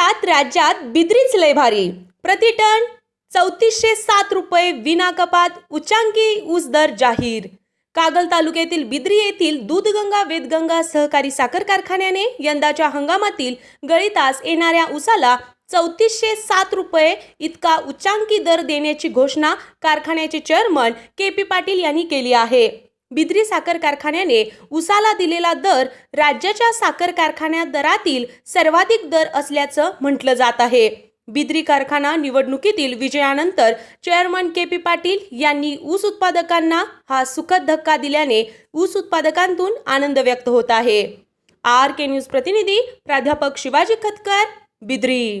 बाजारात राज्यात बिद्रीच लय भारी. प्रति टन चौतीसशे सात रुपये विना कपात उच्चांकी ऊस दर जाहीर. कागल तालुक्यातील बिद्री येथील दूधगंगा वेदगंगा सहकारी साखर कारखान्याने यंदाच्या हंगामातील गळीतास येणाऱ्या ऊसाला चौतीसशे सात रुपये इतका उच्चांकी दर देण्याची घोषणा कारखान्याचे चेअरमन के पी पाटील यांनी केली आहे. बिद्री साखर कारखान्याने उसाला दिलेला दर राज्याच्या साखर कारखान्या दरातील सर्वाधिक दर असल्याचं म्हटलं जात आहे. बिद्री कारखाना निवडणुकीतील विजयानंतर चेअरमन के पी पाटील यांनी ऊस उत्पादकांना हा सुखद धक्का दिल्याने ऊस उत्पादकांतून आनंद व्यक्त होत आहे. आर के न्यूज प्रतिनिधी प्राध्यापक शिवाजी खतकर बिद्री.